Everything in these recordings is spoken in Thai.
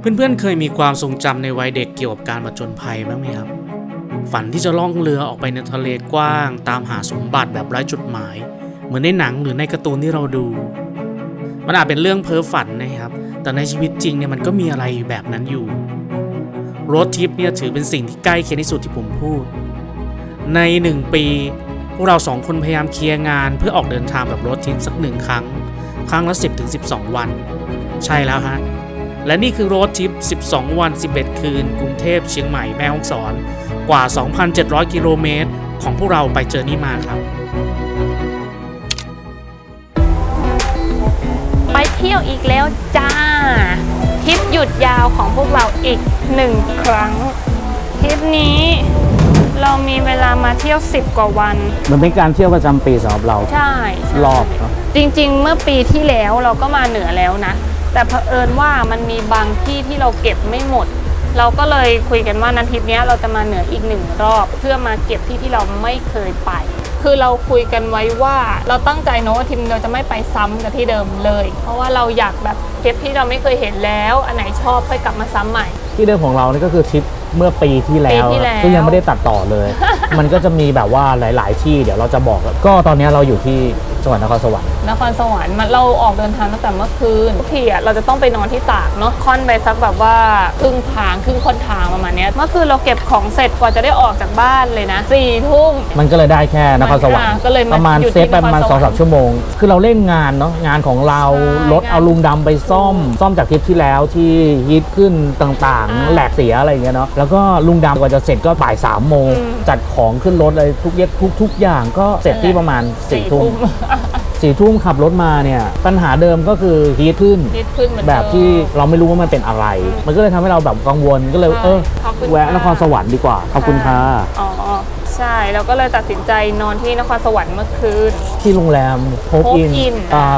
เพื่อนๆเคยมีความทรงจำในวัยเด็กเกี่ยวกับการผจญภัยบ้างไหมครับ ฝันที่จะล่องเรือออกไปในทะเลกว้าง ตามหาสมบัติแบบไร้จุดหมาย เหมือนในหนังหรือในการ์ตูนที่เราดู มันอาจเป็นเรื่องเพ้อฝันนะครับ แต่ในชีวิตจริงเนี่ยมันก็มีอะไรแบบนั้นอยู่รถทิปเนี่ยถือเป็นสิ่งที่ใกล้เคียงที่สุดที่ผมพูด ในหนึ่งปี พวกเราสองคนพยายามเคลียร์งานเพื่อออกเดินทางแบบรถทิปสักหนึ่งครั้ง ครั้งละ 10-12 วัน ใช่แล้วฮะ และนี่คือโรดทริป 12 วัน 11 คืน กรุงเทพเชียงใหม่แม่ฮ่องสอน กว่า 2,700 กิโลเมตร ของพวกเราไปเจอนี่มาครับ ไปเที่ยวอีกแล้วจ้าทริปหยุดยาวของพวกเราอีกหนึ่งครั้งทริปนี้ เรามีเวลามาเที่ยว 10 กว่าวัน มันเป็นการเที่ยวประจำปีสำหรับเรา ใช่ใช่รอบเนอะ จริงๆ เมื่อปีที่แล้วเราก็มาเหนือแล้วนะ แต่เผอิญว่ามันมีบางที่ที่เราเก็บไม่หมด เราก็เลยคุยกันว่านันทริปเนี้ยเราจะมาเหนืออีกหนึ่งรอบ เพื่อมาเก็บที่ที่เราไม่เคยไป คือเราคุยกันไว้ว่าเราตั้งใจเนอะว่าทีมเราจะไม่ไปซ้ำกับที่เดิมเลย เพราะว่าเราอยากแบบเก็บที่เราไม่เคยเห็นแล้ว อันไหนชอบค่อยกลับมาซ้ำใหม่ ที่เดิมของเรานี่ก็คือทริป เมื่อปีที่แล้วปีที่แล้ว ซึ่งยังไม่ได้ตัดต่อเลย มันก็จะมีแบบว่าหลาย ๆ ที่เดี๋ยวเราจะบอกกันก็ตอนนี้เราอยู่ที่จังหวัดนครสวรรค์นครสวรรค์มันเราออกเดินทางตั้งแต่เมื่อ คืนทุกทีอะเราจะต้องไปนอนที่ตากเนาะค่อนไปสักแบบว่าครึ่งทางครึ่งค่อนทางประมาณเนี้ยเมื่อคืนเราเก็บของเสร็จกว่าจะได้ออกจากบ้านเลยนะสี่ทุ่ม มันก็เลยได้แค่นครสวรรค์อ่าก็เลยมาประมาณอยู่ที่เซตไปประมาณนครสสวอรงรค์ สามชั่วโมง คือเราเล่นงานเนาะงานของเราใช่รถเอาลุงดำไปซ่อม ซ่อมจากทริปที่แล้วที่ฮิตขึ้นต่างอ่าๆ แหลกเสียอะไรอย่างเงี้ยเนาะแล้วก็ลุงดำกว่าจะเสร็จก็บ่ายสามโมงอืม จัดของขึ้นรถเลยทุกเย็ดทุกทุกอย่างก็เสร็จที่ประมาณสี่ทุ่ม สี่ทุ่มขับรถมาเนี่ยปัญหาเดิมก็คือฮีทขึ้นนิดขึ้นเหมือนแบบเดิมที่เราไม่รู้ว่ามันเป็นอะไร มันก็เลยทำให้เราแบบกังวลก็เลย ใช่เออขอบคุณแวะค่ะ นครสวรรค์ดีกว่าขอบคุณค่ะ อ๋อ ใช่เราก็เลยตัดสินใจนอนที่นครสวรรค์เมื่อคืน ที่โรงแรมโฮป Hope อิน Inn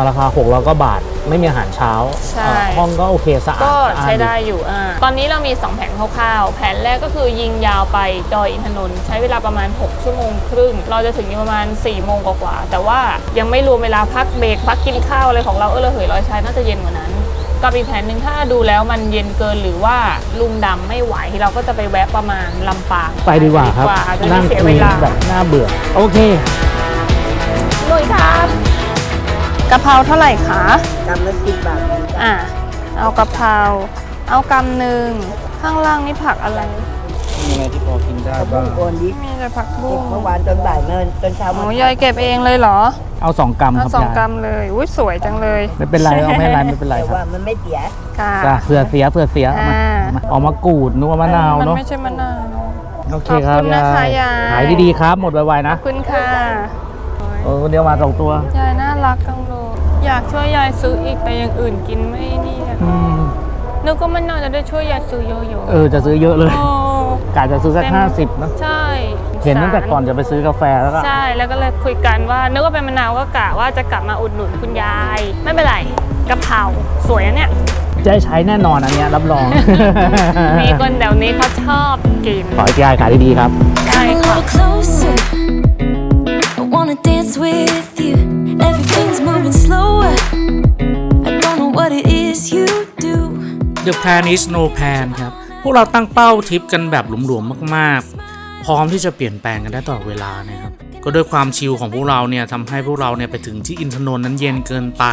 ราคา6แล้วก็บาทไม่มีอาหารเช้าใช่ อ่าห้องก็โอเคสะอาดก็สะอาใช้ได้อยู่อ่าตอนนี้เรามี 2 แผนคร่าวๆ แผนแรกก็คือยิงยาวไปดอยอินทนนท์ใช้เวลาประมาณ 6 ชั่วโมงครึ่ง เราจะถึงอยู่ประมาณ4โมงกว่าๆแต่ว่ายังไม่รวมเวลาพักเบรกพักกินข้าวอะไรของเราเออระเหยลอยชายน่าจะเย็นกว่านั้น กับอีกแผนหนึ่งถ้าดูแล้วมันเย็นเกินหรือว่าลุมดำไม่ไหวเราก็จะไปแวะประมาณลำปางไปดีกว่าครับ จะนั่ไม่งเสียคุเวยลาแบบน่าเบื่อ โอเค ลุยครับกะเพราเท่าไหร่คะกำละสิบบาท อะเอากะเพราเอากำหนึ่งข้างล่างนี่ผักอะไรมีอะ ไรที่พอกินได้กระบุ้งโกนดิมีแต่ผักบุ้เก็บงเมื่อวานตอนบ่ายเงินตอนเช้าโอ้มายายเก็บเองเลยเหรอ เอาสองกรัมคเอารับสองยายกำเลยอุ้ยสวยจังเลย ไม่เป็นไรเอาไม่เป็นไรไม่เป็นไรแต่ครัว่าบมันไม่เสียค่ะ จ้ะเผื่อเสียเผื่อเสียเอามาอ่า เอามาเอามากรูดนึกว่ามะนาวมันเนาะไม่ใช่มะนาว โอเคครับขอบคุณนะคะยาย ขายดีๆครับ หมดไวๆนะขอบคุณค่ะเออเดี๋ยวมาสองตัวยายน่ารักจังเลยอยากช่วยยายซื้ออีกแต่อย่างอื่นกินไม่นี่อะอืมนึกว่ามันน่าจะได้ช่วยยายซื้อเยอะๆเออจะซื้อเยอะเลย โอ้ กะจะซื้อสักเต็มห้าสิบนะใช่เห็นตั้งแต่ก่อนจะไปซื้อกาแฟแล้วก็ใช่ แล้วก็เลยคุยกันว่านึกว่าเป็นมะนาวก็กะว่าจะกลับมาอุดหนุนคุณยาย ไม่เป็นไรกะเพราสวยนะเนี่ยจะได้ใช้แน่นอนอันเนี้ยรับรอง มีคนแถวนี้เขาชอบกินขอให้ยายขายดีๆครับใช่ Come a ค่ะ little closer. I wanna dance with you. Everything's moving slower. I don't know what it is you do. The Plan is no plan ครับ พวกเราตั้งเป้าทริปกันแบบหลวมๆมากๆ พร้อมที่จะเปลี่ยนแปลงกันได้ตลอดเวลานะครับก็ด้วยความชิลของพวกเราเนี่ยทำให้พวกเราเนี่ยไปถึงที่อินทนนท์นั้นเย็นเกินไป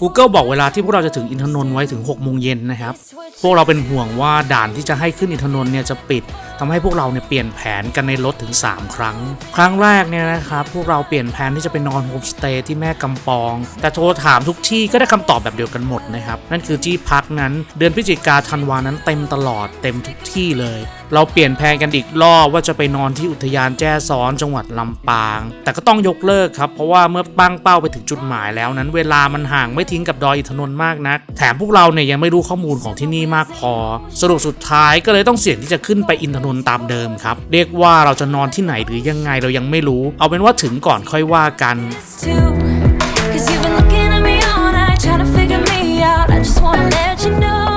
Google บอกเวลาที่พวกเราจะถึงอินทนนท์ไว้ถึง6โมงเย็นนะครับ พวกเราเป็นห่วงว่าด่านที่จะให้ขึ้นอินทนนท์เนี่ยจะปิดทำให้พวกเราเนี่ยเปลี่ยนแผนกันในรถถึง 3 ครั้ง ครั้งแรกเนี่ยนะครับพวกเราเปลี่ยนแผนที่จะไปนอนโฮมสเตย์ที่แม่กำปอง แต่โทรถามทุกที่ก็ได้คำตอบแบบเดียวกันหมดนะครับนั่นคือที่พักนั้นเดือนพฤศจิกาธันวานั้นเต็มตลอดเต็มทุกที่เลย เราเปลี่ยนแผนกันอีกรอบว่าจะไปนอนที่อุทยานแจ้ซ้อนจังหวัดลำปาง แต่ก็ต้องยกเลิกครับเพราะว่าเมื่อตั้งเป้าไปถึงจุดหมายแล้วนั้น เวลามันห่างไม่ทิ้งกับดอยอินทนนท์มากนัก แถมพวกเราเนี่ยยังไม่รู้ข้อมูลของที่นี่มากพอ สรุปสุดท้ายก็เลยต้องเสี่ยงที่จะขึ้นไปอินทนนท์ตามเดิมครับ เรียกว่าเราจะนอนที่ไหนหรือยังไงเรายังไม่รู้ เอาเป็นว่าถึงก่อนค่อยว่ากัน Too. Cause you've been looking at me all night, trying to figure me out. I just wanna let you know.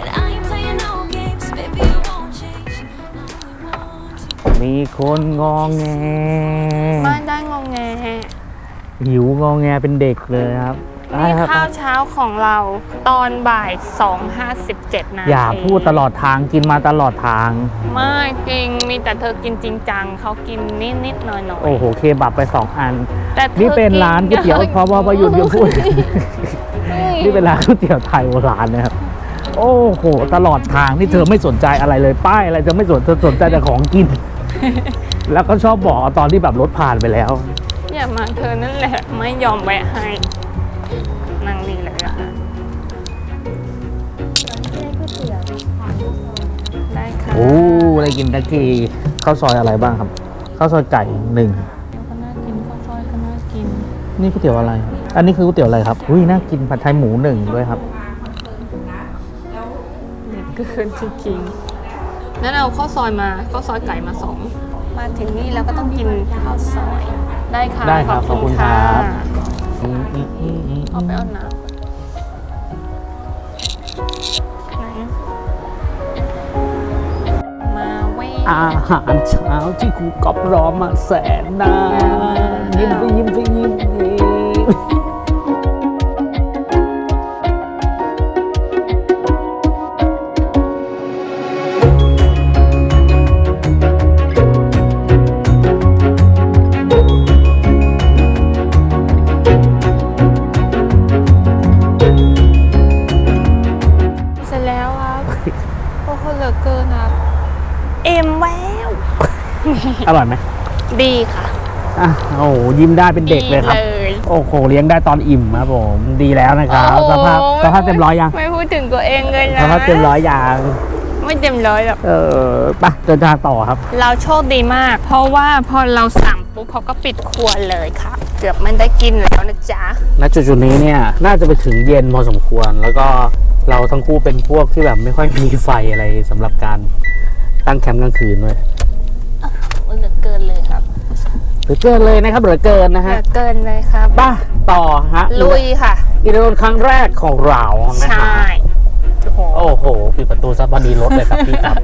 And I ain't playing no games, baby, I won't change. I only want you. มีคนงองแงไม่ได้งงแง หิวงองแงเป็นเด็กเลยครับได้ นี่ครับข้าวเช้าของเราตอนบ่าย 2.57นาทีอย่าพูดตลอดทางกินมาตลอดทาง ไม่จริงมีแต่เธอกินจริงจังเขากินนิดนิดๆหน่อยหน่อยโอ้โหเคบับไปสองอัน แต่ธอนี่เป็นร้านก๋วยเตี๋ยวกินเพราะว่าประยุทธ์ยังพูดฮ้ยนี่เป็นร้านก๋วยเตี๋ยวไทยโบราณนะครับ โอ้โหตลอดทางนี่เธอไม่สนใจอะไรเลยป้ายอะไรเธอไม่สนเธอสนใจแต่ของกิน แล้วก็ชอบบอกตอนที่แบบรถผ่านไปแล้วอย่ามาเธอนั่นแหละไม่ยอมแวะให้ นั่งนี่เลยอะค่ะได้ค่ะโอ้ได้กินตะกี้ข้าวซอยอะไรบ้างครับข้าวซอยไก่หนึ่งก็น่ากินข้าวซอยก็น่ากินนี่ก๋วยเตี๋ยวอะไร อันนี้คือก๋วยเตี๋ยวอะไรครับอุ้ยน่ากินผัดไทยหมูหนึ่งด้วยครับเด็ดเกินจริงๆนั้นเอาข้าวซอยมาข้าวซอยไก่มาสองมาถึงนี่แล้วก็ต้องกินข้าวซอยได้ค่ะได้ครับขอบคุณครับ เอาไปเอาน้ำไหนมาเว้ยอาหารเช้าที่ครูกอบรอมาแสนนานยิ้มไปยิ้มไอร่อยไหมดีค่ะอะโอ้โหยิ้มได้เป็นเด็กเลยครับดีเลยโอ้โหเลี้ยงได้ตอนอิ่มครับผมดีแล้วนะครับ โอ้โหสภาพสภาพเต็มร้อยยังไม่พูดถึงตัวเองเลยนะสภาพเต็มร้อยยังไม่เต็มร้อยหรอกเออไปเดินทางต่อครับ เราโชคดีมาก เพราะว่าพอเราสั่งปุ๊บเขาก็ปิดครัวเลยค่ะ เกือบไม่ได้กินแล้วนะจ๊ะณจุดๆนี้เนี่ยน่าจะไปถึงเย็นพอสมควร แล้วก็เราทั้งคู่เป็นพวกที่แบบไม่ค่อยมีไฟอะไรสำหรับการตั้งแคมป์กลางคืนเลย เหลือเกินเลยครับ เหลือเกินเลยนะครับเหลือเกินนะเหลืฮะอเกินเลยครับ ไป้าต่อฮะลุยค่ะ อีเดนครั้งแรกของเรานะใช่ฮะโอ้โหโอ้โหปิดประตูซะพอดีรถเลยครับพี่ครับ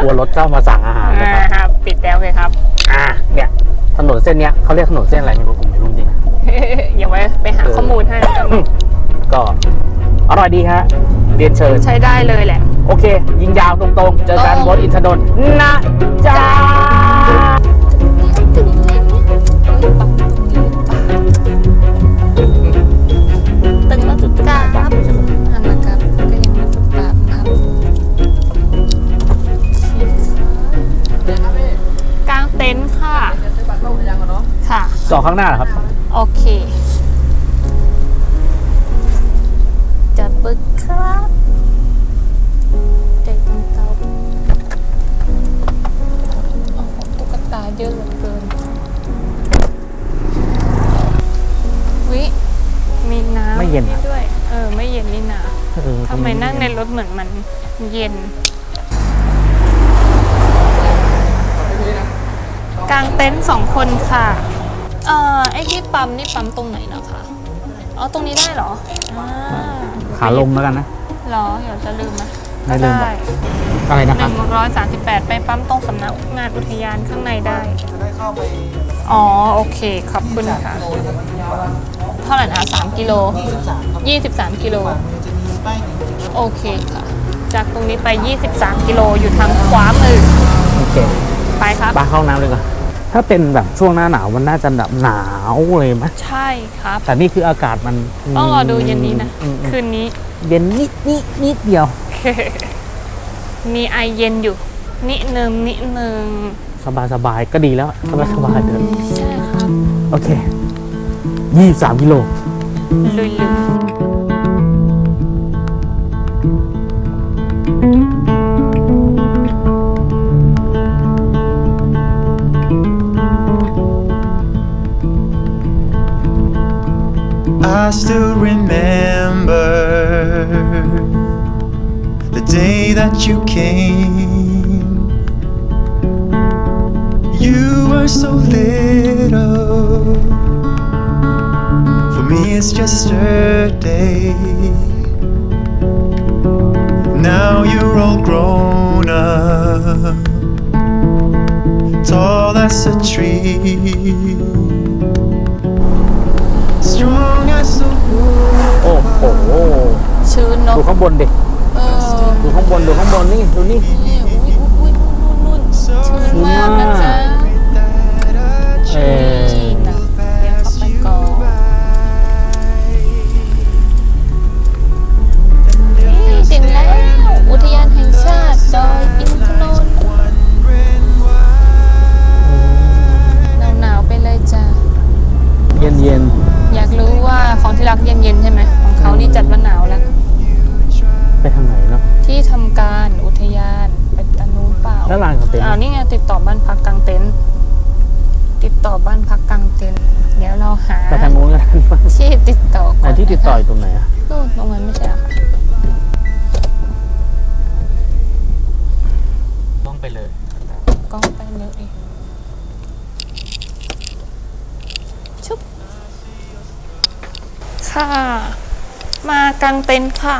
กลัวรถเข้ามาสั่งอาหารนะอ่าครับ ครับปิดแล้วเลยครับ อะเนี่ยถนนเส้นเนี้ยเขาเรียกถนนเส้นอะไรไม่รู้ผมไม่รู้จริงนะ อย่าไว้ไปหาข้อมูลให้แล้วกันก็อร่อยดีฮะเรียนเชิญ ใช้ได้เลยแหละ โอเค ยิงยาวตรงๆ เจอกันตรงบนอินทนนท์นะจ๊ะ ตึงแล้วจุดกลางครับอันนะครับก็ยังไม่จุดกลางครับกลางเต็นท์ค่ะ ค่ะจอข้างหน้าเหรอครับ โอเค จัดปึกครับ ไม่เย็นนี่นาเออทำไมนั่งในรถเหมือนมันเย็น กลางเต็นท์สองคนค่ะ เอ่อไอ้ที่ปั๊มนี่ปั๊มตรงไหนนะคะอ๋อตรงนี้ได้เหรออ่าขาลงแล้วกันนะเหรอเดี๋ยวจะลืมนะไม่ลืมหรอกได้อะไรนะหครับนึ่งร้อยสามสิบแปดไปปั๊มตรงสำนักงานอุทยานข้างในได้จะได้เข้าไปอ๋อ โอเค ขอบคุณค่ะ เท่าไหร่นะสามกิโลยี่สิบสามกิโลโอเคค่ะ จากตรงนี้ไป 23 กิโลอยู่ทางขวามือโอเคไปครับบ้าเข้าห้องน้ำเลยก่อนถ้าเป็นแบบช่วงหน้าหนาวมันน่าจะแบบหนาวเลยไหมใช่ครับ แต่นี่คืออากาศมันต้องรอดูเย็นนี้นะอืมอืมคืนนี้ เย็นนิดนิดนิดเดียว มีไอเย็นอยู่ นิดนึงนิดนึงสบายสบายก็ดีแล้ว สบายสบายเถอะใช่ครับ โอเค ยี่สามกิโลลุยลุย I still remember the day that you came. You were so little. For me, it's just a day. Now you're all grown up, tall as a tree strong as a wolf. ชื้นเนาะดูข้างบนดิ เออดูข้างบน ดูข้างบนนี่ ดูนี่ นี่อุ้ยอุ้ยอุ้ยนุ่นนุ่นชื้นมากนะจ๊ะ ค่ะ มากางเต็นท์ค่ะ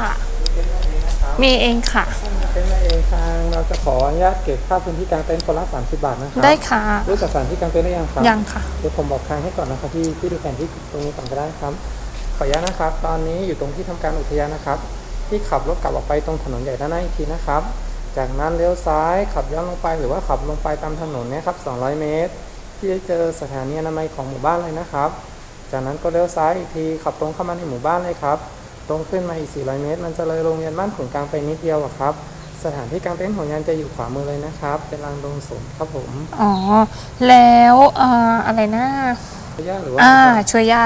มีเองค่ะเต็นท์มาเองทางเราจะขออนุญาตเก็บค่าพื้นที่กลางเต็นท์คนละ30 บาทนะครับได้ค่ะ รู้จักสถานที่กลางเต็นท์ได้ยังครับยังค่ะ เดี๋ยวผมบอกทางให้ก่อนนะครับที่ที่ดูแผนที่ตรงนี้ก่อนก็ได้ครับ ขออนุญาตนะครับ ตอนนี้อยู่ตรงที่ทำการอุทยานนะครับ ที่ขับรถกลับออกไปตรงถนนใหญ่ด้านหน้าอีกทีนะครับ จากนั้นเลี้ยวซ้ายขับย้อนลงไปหรือว่าขับลงไปตามถนนเนี่ยครับ200 เมตร ที่จะเจอสถานีอนามัยของหมู่บ้านเลยนะครับ จากนั้นก็เลี้ยวซ้ายอีกทีขับตรงเข้ามาในหมู่บ้านเลยครับ ตรงขึ้นมาอีก 400 เมตร มันจะเลยโรงเรียนบ้านขุนกลางไปนิดเดียวอะครับ สถานที่กลางเต็นท์ของยานจะอยู่ขวามือเลยนะครับ เป็นลานดงสนครับผมอ๋อ แล้วเอ่ออะไรนะย่าหรือว่าอ่าช่วยย่า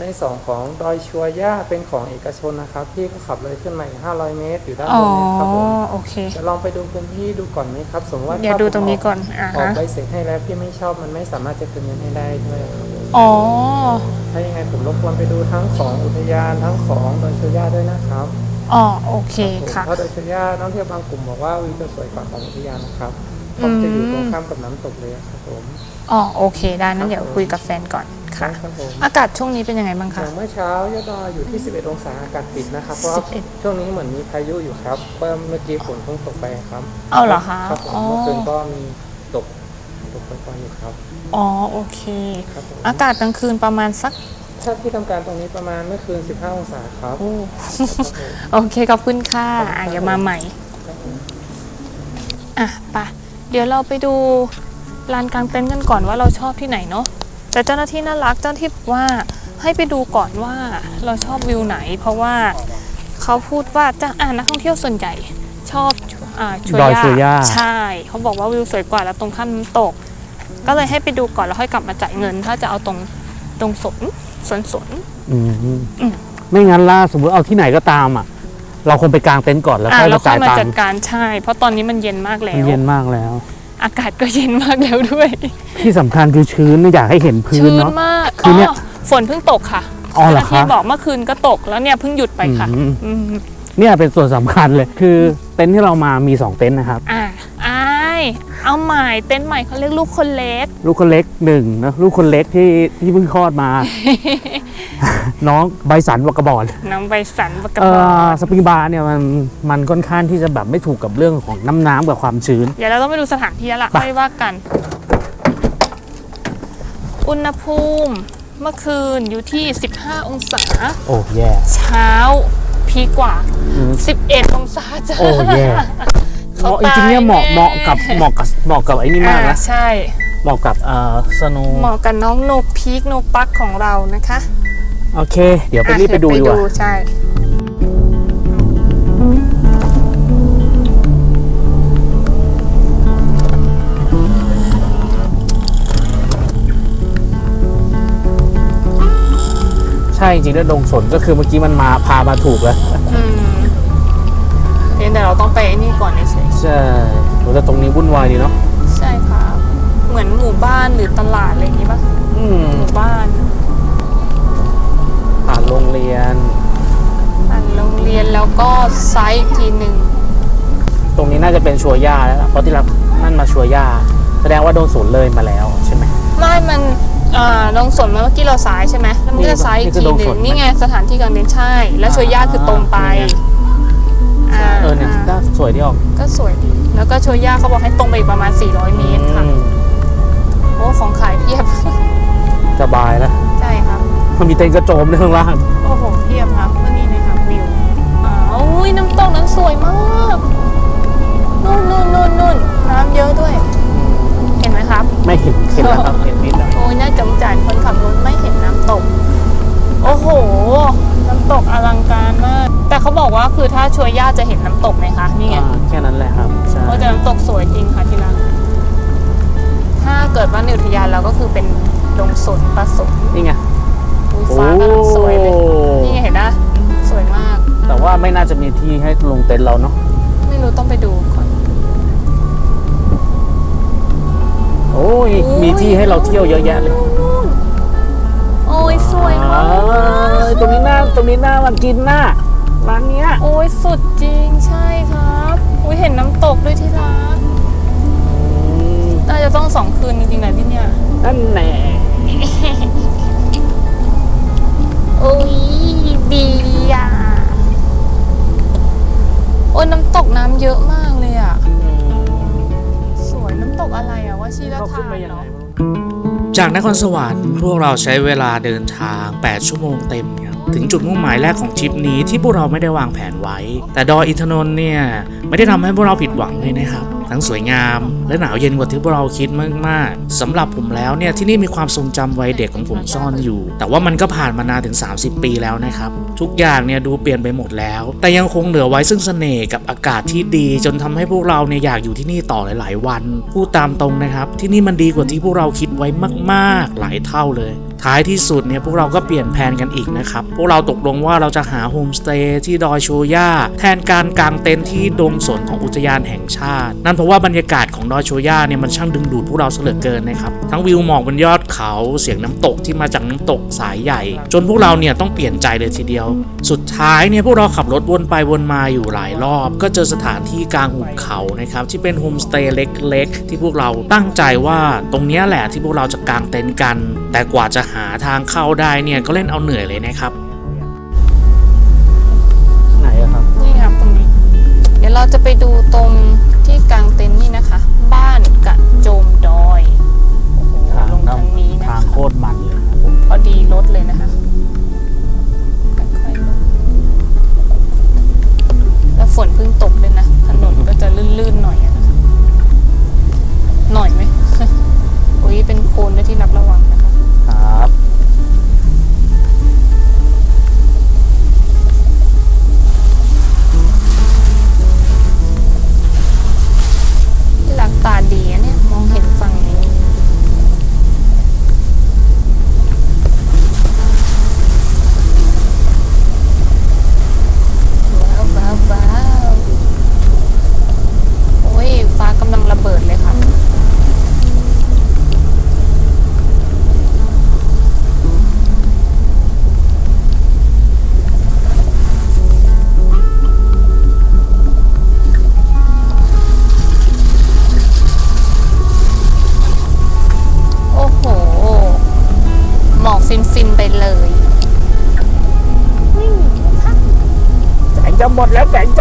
ในสองของดอยชัวย่าเป็นของเอกชนนะครับที่เขาขับเลยขึ้นมาอีก500 เมตรอยู่ด้านอ๋บอนเนี่ยครับผมโอเค จะลองไปดูพื้นที่ดูก่อนไหมครับ สมมติว่าเดี๋ยวถ้าดูผมตรงนี้ก่อนอ่าออกฮะ ใบเสร็จให้แล้วพี่ไม่ชอบมันไม่สามารถจะคืนเงินให้ได้ด้วยครับผม อ๋อ ถ้ายังไงผมรบกวนไปดูทั้งของอุทยานทั้งของดอยชัวย่าด้วยนะครับอ๋อโอเคค่ะ เพราะดอยชัวย่านักท่องเที่ยวบางกลุ่มบอกว่าวิวจะสวยกว่าของอุทยานนะครับผมจะอยู่ตรงข้ามกับน้ำตกเลยครับผมอ๋อโอเคได้นั้นเดี๋ยวคุยกับแฟนก่อนค่ะครับผมอากาศช่วงนี้เป็นยังไงบ้างอคะย่างเมื่อเช้ายอดดอยอยู่ที่ 11 องศาอากาศปิดนะครับเพราะว่า11ช่วงนี้เหมือนมีพายุอยู่ครับเมื่อเมื่อกี้ฝนเพิ่งตกไปครับเอาเหรอคะครับผมอ๋อเมื่อคืนก็มีตกต กปล่อยๆอยู่ครับ อ๋อโอเคครับผม อากาศกลางคืนประมาณสักถ้าที่ทำการตรงนี้ประมาณเมื่อคืน 15 องศาครับ โอ้ โอเคขอบคุณค่ะอะเดี๋ยวมาใหม่อะไปะเดี๋ยวเราไปดูลานกลางเต็นท์กันก่อนว่าเราชอบที่ไหนเนาะแต่เจ้าหน้าที่น่ารักเจ้าหน้าที่บอกว่าให้ไปดูก่อนว่าเราชอบวิวไหน เพราะว่าเขาพูดว่าจะอ่านักท่องเที่ยวส่วนใหญ่ชอบอ่าชัวดอยชัวย่าใช่ เขาบอกว่าวิวสวยกว่าแล้วตรงข้ามน้ำตก ก็เลยให้ไปดูก่อนแล้วค่อยกลับมาจ่ายเงิน ถ้าจะเอาตรงตรงสนสวนสน อืมอืม ไม่งั้นล่ะสมมติเอาที่ไหนก็ตามอะ เราคงไปกางเต็นท์ก่อนแล้วอ่าค่อยแล้มาวค่อจ่ายยมาตังจัดค์การใช่ เพราะตอนนี้มันเย็นมากแล้มันว เย็นมากแล้ว อากาศก็เย็นมากแล้วด้วยที่สำคัญคือชื้นนะอยากให้เห็นพื้นชื้นเนาะ มากคือเนี่ยฝนเพิ่งตกค่ะอ๋อเหรอจ้าน้าที่คะบอกเมื่อคืนก็ตกแล้วเนี่ยเพิ่งหยุดไปค่ะ อืม อืมเนี่ยเป็นส่วนสำคัญเลยคือเต็นท์ที่เรามามีสองเต็นท์นะครับ อ่าอาย เอาใหม่เต็นท์ใหม่เขาเรียกลูกคนเล็ก ลูกคนเล็กหนึ่งนะลูกคนเล็กที่ที่เพิ่งคลอดมา น้องใบสันวกกระบอกน้องใบสันปากกระเอ่บออกสปริงบาร์เนี่ยมันมันค่อนข้างที่จะแบบไม่ถูกกับเรื่องของน้ำน้ำกับความชื้น เดี๋ยวเราต้องไปดูสถานที่แล้วล่ะไป ค่อยว่ากัน อุณหภูมิเมื่อคืนอยู่ที่ 15 องศา โอ้แย่ เช้าพีคกว่า อืม 11 องศาจ้ะโอ้แย่ เหมาะจริงๆเนี่ยเหมาะเหมาะกับเหมาะกับเหมาะกับไอ้นี่มากนะอ่ใช่เหมาะกับเอ่อสโนเหมาะกับน้องโนพีคโนปักของเรานะคะโอเค เดี๋ยวไปอะรีบไปดูดีกว่าใช่ใช่จริงๆแล้วดงสนก็คือเมื่อกี้มันมาพามาถูกแล้วอืมเพียงแต่เราต้องไปไอ้นี่ก่อนเฉยใช่โหแต่ตรงนี้วุ่นวายดีเนาะๆใช่ครับ เหมือนหมู่บ้านหรือตลาดอะไรอย่างงี้ป่ะอืมหมู่บ้านผ่านโรงเรียนอ่านโรงเรียนแล้วก็ไซต์อีกทีหนึ่งตรงนี้น่าจะเป็นชัวย่าแล้วล่ะเพราะที่เรานั่นมาชัวย่าแสดงว่าโดนศูนย์เลยมาแล้วใช่ไหม ไม่มันอ่าลงสนมาเมื่อกี้เราซ้ายใช่ไหมแล้วมันก็นี่จะซ้ายอีกนี่คืทีอหลงนึ่สงนไหมนี่ไงสถานที่กลางเต็นท์ใช่ แล้วชัวย่าคือตรงไปนี่ไง อ่า เออเนี่ยอ่าน่าสวยดีออกก็สวยดี แล้วก็ชัวย่าเขาบอกให้ตรงไปอีกประมาณ 400 เมตรค่ะ อืมโอ้ ของขายเพียบ สบายแล้วใช่ครับมันมีเต็นท์กระโจมในข้างล่าง โอ้โห เพียบครับก็นี่เลยครับวิวอ๋อวยมากนู่นนู่นนู่นนู่นน้ำเยอะด้วย เห็นไหมครับ ไม่เห็นเห็นแล้วครับเห็นนิดแล้วโอ้ยน่าจำจานคนขับรถไม่เห็นน้ำตก โอ้โห น้ำตกอลังการมาก แต่เขาบอกว่าคือถ้าชัวร์ย่าจะเห็นน้ำตกไหมคะ นี่ไงอ่าแค่นั้นแหละครับใช่โอ้แต่น้ำตกสวยจริงค่ะที่รักถ้าเกิดว่าในอุทยานเราก็คือเป็นดงสนปลาสนนี่ไงอุ้ยฟ้ากำลังสวยเลยโอ้นี่ไงเห็นนะสวยมาก แต่ว่าไม่น่าจะมีที่ให้ลงเต็นท์เราเนาะไม่รู้ต้องไปดูก่อน โอ้ยมีที่ให้เราเที่ยวเยอะแยะเลย ตรงนี้น่าตรงนี้น่ามากินน่ะร้านเนี้ยโอ้ยสุดจริงใช่ครับอุ้ยเห็นน้ำตกด้วยที่รักอืมน่าจะต้องสองคืนจริงๆแหละที่เนี่ยนั่นแน่โอ้ยดีอะโอ้ยน้ำตกน้ำเยอะมากเลยอะสวยน้ำตกอะไรอะว่าชีละเขาทาขึ้นนมายังเนาะไงจากนครสวรรค์พวกเราใช้เวลาเดินทาง 8 ชั่วโมงเต็มครับ ถึงจุดมุ่งหมายแรกของทริปนี้ที่พวกเราไม่ได้วางแผนไว้ แต่ดอยอินทนนท์เนี่ยไม่ได้ทำให้พวกเราผิดหวังเลยนะครับ ทั้งสวยงามและหนาวเย็นกว่าที่พวกเราคิดมากๆสำหรับผมแล้วเนี่ยที่นี่มีความทรงจำวัยเด็กของผมซ่อนอยู่ แต่ว่ามันก็ผ่านมานานถึง 30 ปีแล้วนะครับ ทุกอย่างเนี่ยดูเปลี่ยนไปหมดแล้ว แต่ยังคงเหลือไว้ซึ่งเสน่ห์กับอากาศที่ดี จนทำให้พวกเราเนี่ยอยากอยู่ที่นี่ต่อหลาย ๆ วัน พูดตามตรงนะครับ ที่นี่มันดีกว่าที่พวกเราคิดไว้มาก ๆ หลายเท่าเลย ท้ายที่สุดเนี่ยพวกเราก็เปลี่ยนแผนกันอีกนะครับ พวกเราตกลงว่าเราจะหาโฮมสเตย์ที่ดอยโชย่าแทนการกางเต็นท์ที่ดงสนของอุทยานแห่งชาติ นั่นเพราะว่าบรรยากาศของดอยโชย่าเนี่ยมันช่างดึงดูดพวกเราเสลือเกินนะครับ ทั้งวิวหมอกบนยอดเขาเสียงน้ำตกที่มาจากน้ำตกสายใหญ่ จนพวกเราเนี่ยต้องเปลี่ยนใจเลยทีเดียว สุดท้ายเนี่ยพวกเราขับรถวนไปวนมาอยู่หลายรอบ ก็เจอสถานที่กลางหุบเขานะครับที่เป็นโฮมสเตย์เล็ก ๆ ที่พวกเราตั้งใจว่าตรงนี้แหละที่พวกเราจะกางเต็นท์กัน แต่กว่าจะหาทางเข้าได้เนี่ยก็เล่นเอาเหนื่อยเลยนะครับไหนอะครับนี่ครับตรงนี้ เดี๋ยวเราจะไปดูตรงที่กลางเต็นท์นี่นะคะ บ้านกระโจมดอยโอ้โหทางลงทางนี้นะทางคะโคตรมันเลยครับผมพอดีรถเลยนะคะค่อยๆลงแล้วฝนเพิ่งตกเลยนะถนนก็จะลื่นๆหน่อยอะนะคะหน่อยไหมโอ้ยเป็นโคลนด้วยที่รับระวังนะคะ ครับที่รักตาดี แสงจ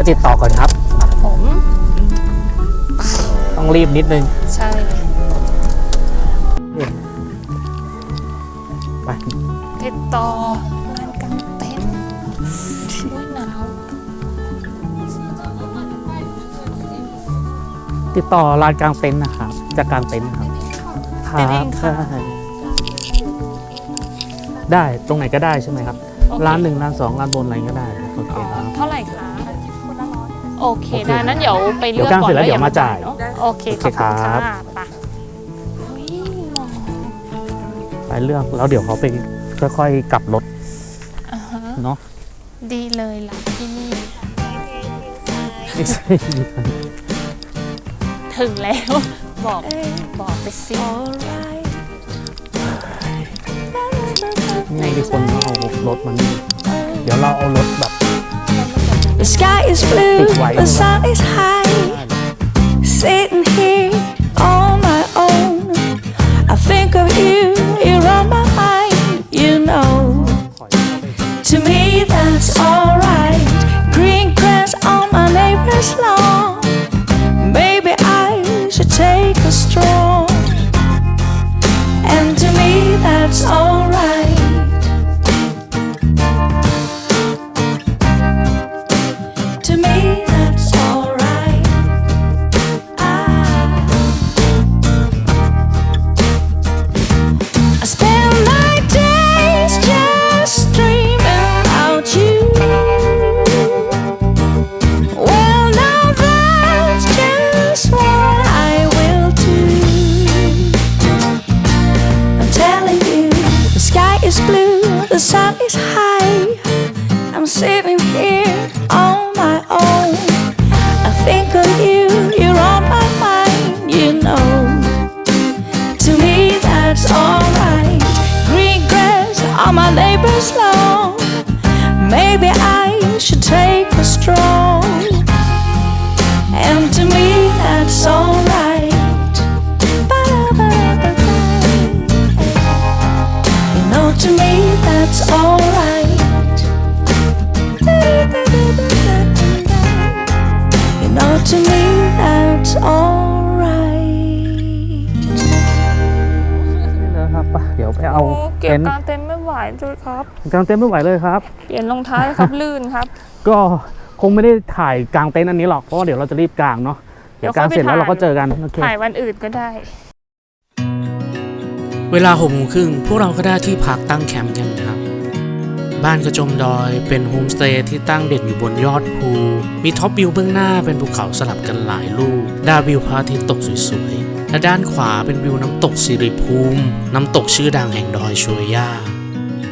หน้าเราเลยนะจะติดต่อก่อนครับผมต้องรีบนิดนึงใช่ไปติดต่อร้านกางเต็นท์ด้วยหนาวติดต่อร้านกลางเต็นท์นะครับจะกลางเต็นท์ครับคเต็นท์เอรับงค่ะ ใช่ได้ตรงไหนก็ได้ใช่ไหมครับ โอเค ร้านหนึ่งร้านสองร้านบนอะไรก็ได้โอเคอ๋อครับ เท่าไหร่คะคนละร้อยโอเคได้นั้นเดี๋ยวไปเลือกเดี๋ยวกางก่อนเสร็จแล้วเดี๋ยวมาจ่าย เนอะโอเคขอบคุณโอเคครัค่ะบไปอุ๊ยหมอไปเลือกแล้วเดี๋ยวเขาไปค่อยๆกลับรถอ่าฮะเนาะ ดีเลยล่ะที่นี่ ถึงแล้ว บอกบอกไปสิ นี่มีคนเอารถมานี่เดี๋ยวเราเอารถแบบ The sky is blue, the sun is high. Sitting here on my own. I think of you, that's alright. You know, to me, that's alright. นี่นะครับไปเดี๋ยวไปเอาโอ้เก็บเต็นท์กางเต็นท์ไม่ไหวด้วยครับกางเต็นท์ไม่ไหวเลยครับ เปลี่ยนรองเท้าเลยครับ ลื่นครับ ก็คงไม่ได้ถ่ายกลางเต็นท์อันนี้หรอกเพราะว่าเดี๋ยวเราจะรีบกลางเนาะเดี๋ยวกลางเสร็จแล้วเราก็เจอกันโอเค ถ่ายวันอื่นก็ได้ เวลาหกโมงครึ่งพวกเราก็ได้ที่พักตั้งแคมป์กันครับ บ้านกระจมดอยเป็นโฮมสเตย์ที่ตั้งเด่นอยู่บนยอดภู มีท็อปวิวเบื้องหน้าเป็นภูเขาสลับกันหลายลูกด้าวิวพระอาทิตย์ตกสวยๆ และด้านขวาเป็นวิวน้ำตกสิริภูมิ น้ำตกชื่อดังแห่งดอยชัวย่า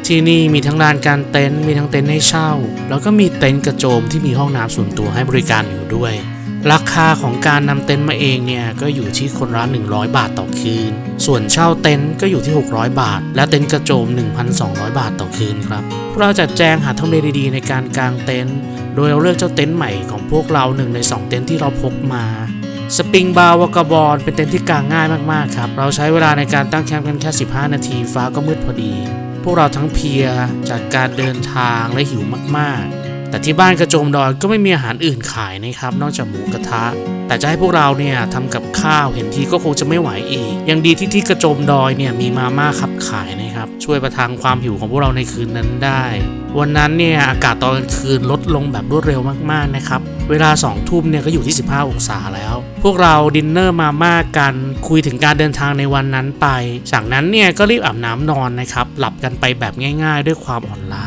ที่นี่มีทั้งลานการเต็นท์มีทั้งเต็นท์ให้เช่า แล้วก็มีเต็นท์กระโจมที่มีห้องน้ำส่วนตัวให้บริการอยู่ด้วย ราคาของการนำเต็นท์มาเองเนี่ยก็อยู่ที่คนละ100 บาทต่อคืน ส่วนเช่าเต็นท์ก็อยู่ที่ 600 บาท และเต็นท์กระโจม 1,200 บาทต่อคืนครับ เราจัดแจงหาทำเลดีๆ ในการกางเต็นท์ โดยเราเลือกเจ้าเต็นท์ใหม่ของพวกเราหนึ่งใน 2 เต็นท์ที่เราพกมาสปริงบาร์วากาบอลเป็นเต็นท์ที่กางง่ายมากๆครับ เราใช้เวลาในการตั้งแคมป์กันแค่ 15 นาทีฟ้าก็มืดพอดี พวกเราทั้งเพียจากการเดินทางและหิวมากๆ แต่ที่บ้านกระโจมดอยก็ไม่มีอาหารอื่นขายนะครับ นอกจากหมูกระทะ แต่จะให้พวกเราเนี่ยทำกับข้าวเห็นทีก็คงจะไม่ไหวอีก ยังดีที่ที่กระโจมดอยเนี่ยมีมาม่าขับขายนะครับ ช่วยประทังความหิวของพวกเราในคืนนั้นได้ วันนั้นเนี่ยอากาศตอนกลางคืนลดลงแบบรวดเร็วมากๆนะครับ เวลา2องทุ่มเนี่ยก็อยู่ที่ 15 องศาแล้ว พวกเราดินเนอร์มาม่ากันคุยถึงการเดินทางในวันนั้นไป จากนั้นเนี่ยก็รีบอาบน้ำนอนนะครับหลับกันไปแบบง่าย ๆ ด้วยความอ่อนล้า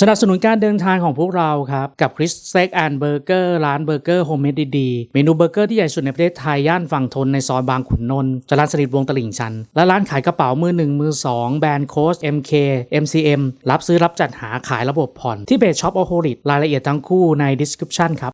สนับสนุนการเดินทางของพวกเราครับ กับคริสเซ็กแอนเบอร์เกอร์ร้านเบอร์เกอร์โฮมเมดดีๆเมนูเบอร์เกอร์ที่ใหญ่สุดในประเทศไทย ย่านฝั่งทนในซอยบางขุนนนท์จรัญสนิทวงตลิ่งชัน และร้านขายกระเป๋ามือหนึ่งมือสองแบรนด์โค้ช MK MCM รับซื้อรับจัดหาขายระบบผ่อนที่เพจช็อปโอโฮลิรายละเอียดทั้งคู่ใน description ครับ